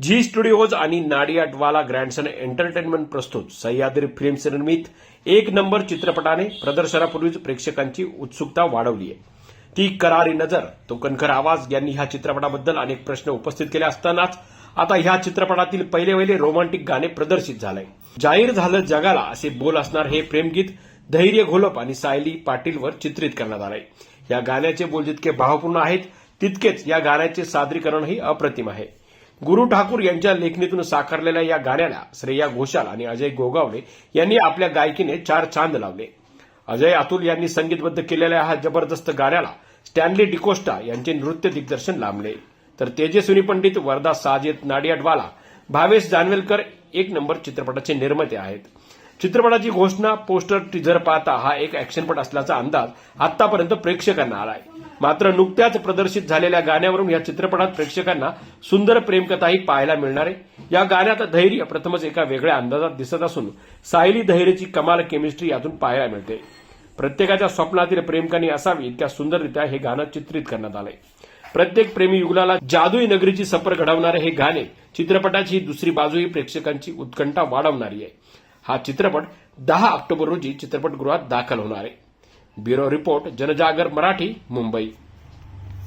Zee studios आणि Nadiadwala ग्रँडसन entertainment प्रस्तुत Sahyadri films निर्मित एक नंबर चित्रपटाने प्रदर्शनापूर्वीच प्रेक्षकांची उत्सुकता वाढवली आहे ती करारी नजर तो कणखर आवाज यांनी ह्या चित्रपटाबद्दल अनेक प्रश्न उपस्थित केले असतानाच आता ह्या चित्रपटातील पहिले पहिले रोमांटिक गाणे प्रदर्शित झालंय. जाहीर झालं जगाला असे बोल असणार हे प्रेमगीत धैर्य घोलप आणि सायली पाटीलवर चित्रित करण्यात आलंय. या गाण्याचे बोल जितके भावपूर्ण आहेत तितकेच या गाण्याचे सादरीकरणही अप्रतिम आहे. गुरु ठाकूर यांच्या लेखणीतून साकारलेल्या या गाण्याला श्रेया घोषाल आणि अजय गोगावले यांनी आपल्या गायकीने चार चांद लावले. अजय अतुल यांनी संगीतबद्ध केलेल्या हा जबरदस्त गाण्याला स्टॅनली डिकोस्टा यांचे नृत्य दिग्दर्शन लाभले तर तेजस्विनी पंडित वरदा साजिद नाडियाडवाला भावेश जानवेलकर एक नंबर चित्रपटाचे निर्माते आहेत. चित्रपटाची घोषणा पोस्टर टीझर पाहता हा एक ऍक्शनपट असल्याचा अंदाज आतापर्यंत प्रेक्षकांना आलाय. मात्र नुकत्याच प्रदर्शित झालेल्या गाण्यावरून या चित्रपटात प्रेक्षकांना सुंदर प्रेमकथाही पाहायला मिळणार आहे. या गाण्यात धैर्य प्रथमच एका वेगळ्या अंदाजात दिसत असून सायली धैर्यची कमाल केमिस्ट्री यातून पाहायला मिळते. प्रत्येकाच्या स्वप्नातील प्रेमकांनी असावी इतक्या सुंदररित्या हे गाणं चित्रित करण्यात आलंय. प्रत्येक प्रेमी युगलाला जादुई नगरीची सफर घडवणारे हे गाणे चित्रपटाची दुसरी बाजूही प्रेक्षकांची उत्कंठा वाढवणारी आहे. हा चित्रपट दहा ऑक्टोबर रोजी चित्रपटगृहात दाखल होणार आहे. Bureau report Janjagar Marathi Mumbai.